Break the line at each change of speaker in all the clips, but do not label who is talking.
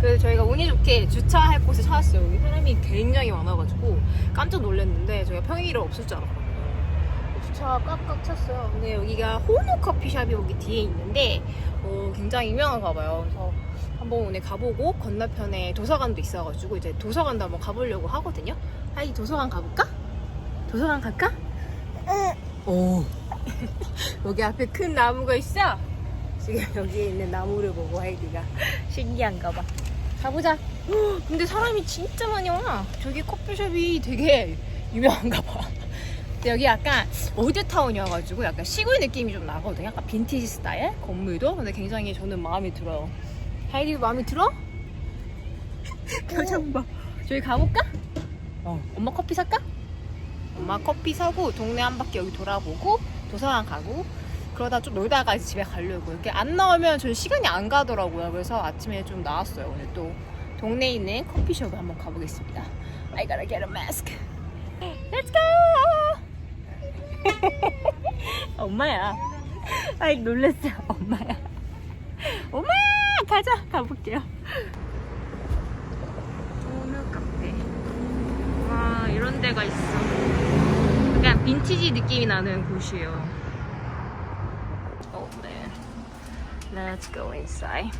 그래서 저희가 운이 좋게 주차할 곳을 찾았어요. 여기 사람이 굉장히 많아가지고 깜짝 놀랐는데 저희가 평일에 없을 줄 알았거든요. 주차 꽉꽉 찼어요. 근데 여기가 호노 커피숍이 여기 뒤에 있는데 어, 굉장히 유명한가 봐요. 그래서 한번 오늘 가보고 건너편에 도서관도 있어가지고 이제 도서관도 한번 가보려고 하거든요. 하이 도서관 가볼까? 도서관 갈까? 오. 여기 앞에 큰 나무가 있어. 지금 여기에 있는 나무를 보고 하이디가 신기한가 봐. 가보자. 헉, 근데 사람이 진짜 많이 와. 저기 커피숍이 되게 유명한가 봐. 근데 여기 약간 올드타운이어가지고 약간 시골 느낌이 좀 나거든요. 약간 빈티지 스타일 건물도. 근데 굉장히 저는 마음에 들어요. 하이디 마음에 들어? 표정 봐. 저기 가볼까? 어. 엄마 커피 살까? 엄마 커피 사고 동네 한 바퀴 여기 돌아보고 도서관 가고 그러다 좀 놀다가 이제 집에 가려고. 이렇게 안 나오면 저 시간이 안 가더라고요. 그래서 아침에 좀 나왔어요. 오늘 또 동네에 있는 커피숍에 한번 가보겠습니다. I gotta get a mask. Let's go! 엄마야. 아이 놀랬어요. 엄마야. 엄마야 가자! 가볼게요. 오늘 카페. 와 이런 데가 있어. 약간 빈티지 느낌이 나는 곳이에요 Let's go inside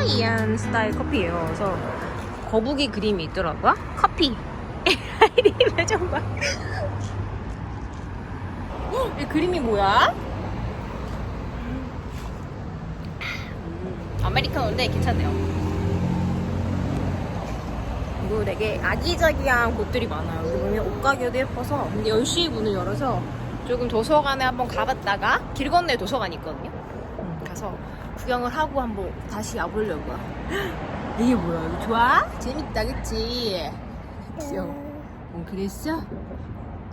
하와이안 스타일 커피예요. 그래서 거북이 그림이 있더라고요. 커피. 이 표정 봐. 헉, 이 그림이 뭐야? 음, 아메리카노인데 괜찮네요. 그리고 되게 아기자기한 곳들이 많아요. 여기 보면 옷가게도 예뻐서 근데 10시에 문을 열어서 조금 도서관에 한번 가봤다가 길 건너에 도서관이 있거든요. 음, 가서 구경을 하고 한번 다시 와보려고요. 이게 뭐야? 이거 좋아? 재밌다, 그치? 귀여워. 어, 그랬어?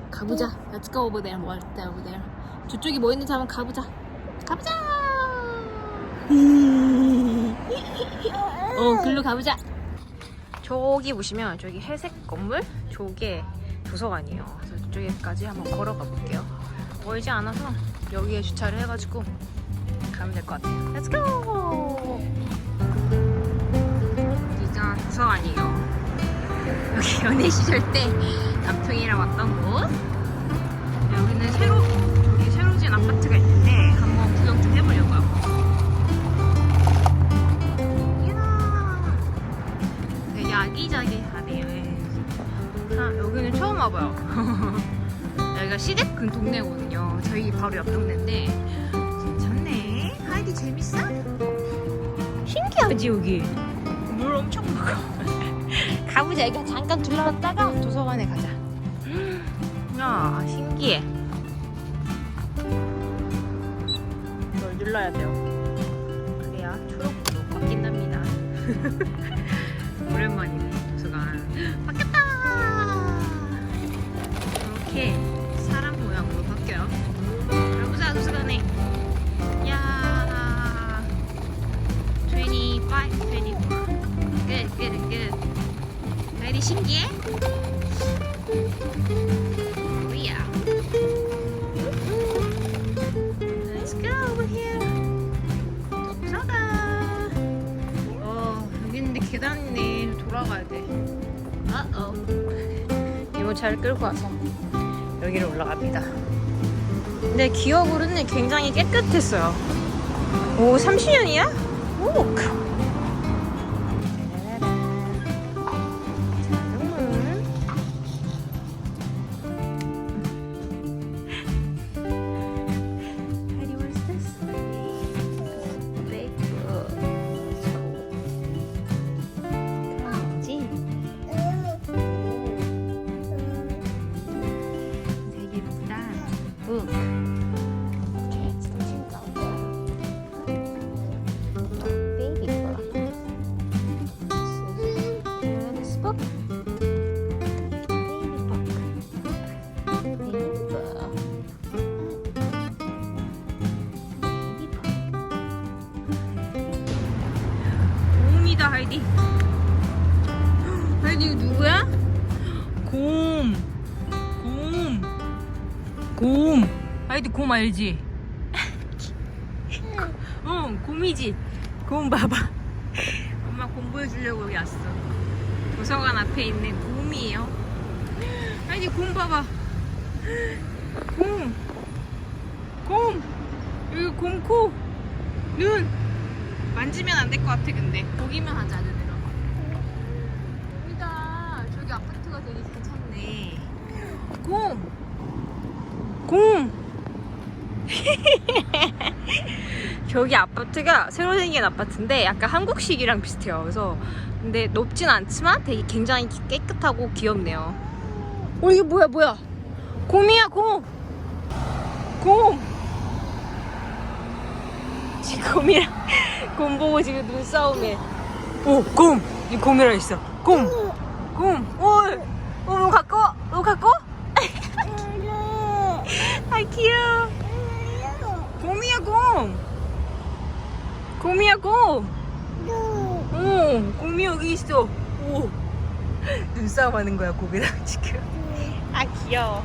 가보자. Let's go over there. 뭐할때 over there. 저쪽이 뭐 있는지 한번 가보자. 가보자! 어, 글로 가보자. 저기 보시면 저기 회색 건물? 저게 도서관이에요. 그래서 저쪽에까지 한번 걸어가 볼게요. 멀지 않아서 여기에 주차를 해가지고 가면 될 것 같아요. Let's go! 여기가 도서관이에요. 여기 연애 시절 때 남편이랑 왔던 곳. 여기는 새로 저기 새로 지은 아파트가 있는데 한번 구경 좀 해보려고요. 이야, 되게 아기자기하네요. 아, 여기는 처음 와봐요. 여기가 시댁 근 동네거든요. 저희 바로 옆 동네인데 신기하지 여기. 물 엄청 먹어. 가보자. 여기 잠깐 둘러봤다가 도서관에 가자. 야 신기해. 이걸 눌러야 돼요. 그래야 초록으로 바뀐답니다. 오랜만이네 very 신기해? 오야. Let's go over here. 도서관. 어, 여기 있는데 계단이네. 돌아가야 돼. 어어. 이모 차를 끌고 와서 여기를 올라갑니다. 근데 기억으로는 굉장히 깨끗했어요. 오, 30년이야? 오, 곰. 하이디 곰 알지? 응, 곰이지. 곰 봐봐. 엄마 곰 보여주려고 여기 왔어. 도서관 앞에 있는 곰이에요. 하이디 곰 봐봐. 곰. 곰. 여기 곰 코. 눈. 만지면 안 될 것 같아 근데 보기만 하자 얘들아. 여기다 저기 아파트가 되게 괜찮네. 곰. 곰. 저기 아파트가 새로 생긴 아파트인데 약간 한국식이랑 비슷해요. 그래서 근데 높진 않지만 되게 굉장히 깨끗하고 귀엽네요. 어 이게 뭐야 뭐야? 곰이야 곰. 곰. 지금 곰이랑 곰 보고 지금 눈싸움해. 오 곰. 이 곰이랑 있어. 곰. 곰. 오. 오 너무 가까워. 너무 가까워? 아 귀여워. 곰이야 곰. 곰이야 곰. 오, 곰이 여기 있어. 오. 눈싸움 하는 거야, 곰이랑 지금. 아, 귀여워.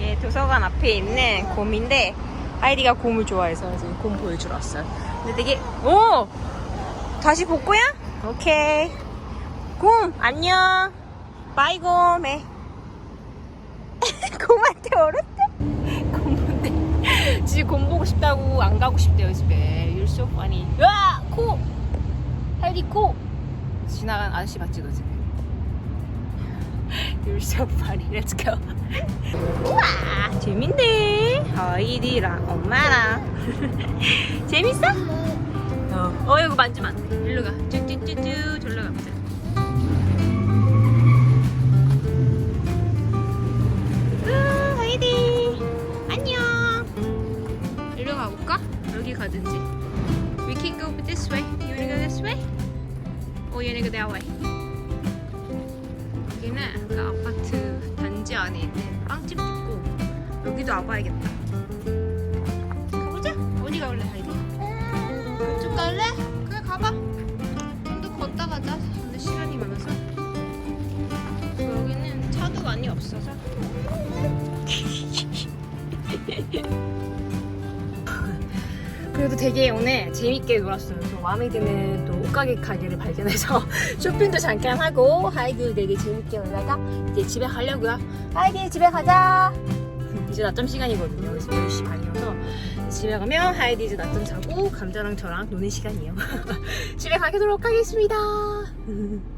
얘 도서관 앞에 있는 곰인데, 아이디가 곰을 좋아해서 지금 곰 보여주러 왔어요. 근데 되게, 오! 다시 복고야? 오케이. 곰, 안녕. 바이, 곰해. 곰한테 본데. 지금 곰 보고 싶다고 안 가고 싶대요, 집에. You're so. 으아! 코! 하이디 코! 지나간 아저씨 봤지, 너 지금? You're so. 우와! 재밌네. 하이디랑 엄마랑. 재밌어? 어, 어, 이거 만지면 안 돼. 일로 가. 쭈쭈쭈쭈. 절로 가보자. 가든지. We can go this way. You wanna go this way? Or you wanna go that way? 여기는 그 아파트 단지 안에 있는 빵집 있고 여기도 와봐야겠다. 가보자. 어디 가볼래, 하이디? 이쪽 갈래? 그래, 가봐. 좀 더 걷다 가자. 근데 시간이 많아서. 여기는 차도 많이 없어서. 그래도 되게 오늘 재밌게 놀았어요. 또 마음에 드는 또 옷가게 가게를 발견해서 쇼핑도 잠깐 하고 하이드 되게 재밌게 놀다가 이제 집에 가려고요. 하이드 집에 가자. 이제 낮잠 시간이거든요. 그래서 10시 반이어서 집에 가면 하이드 이제 낮잠 자고 감자랑 저랑 노는 시간이에요. 집에 가도록 하겠습니다.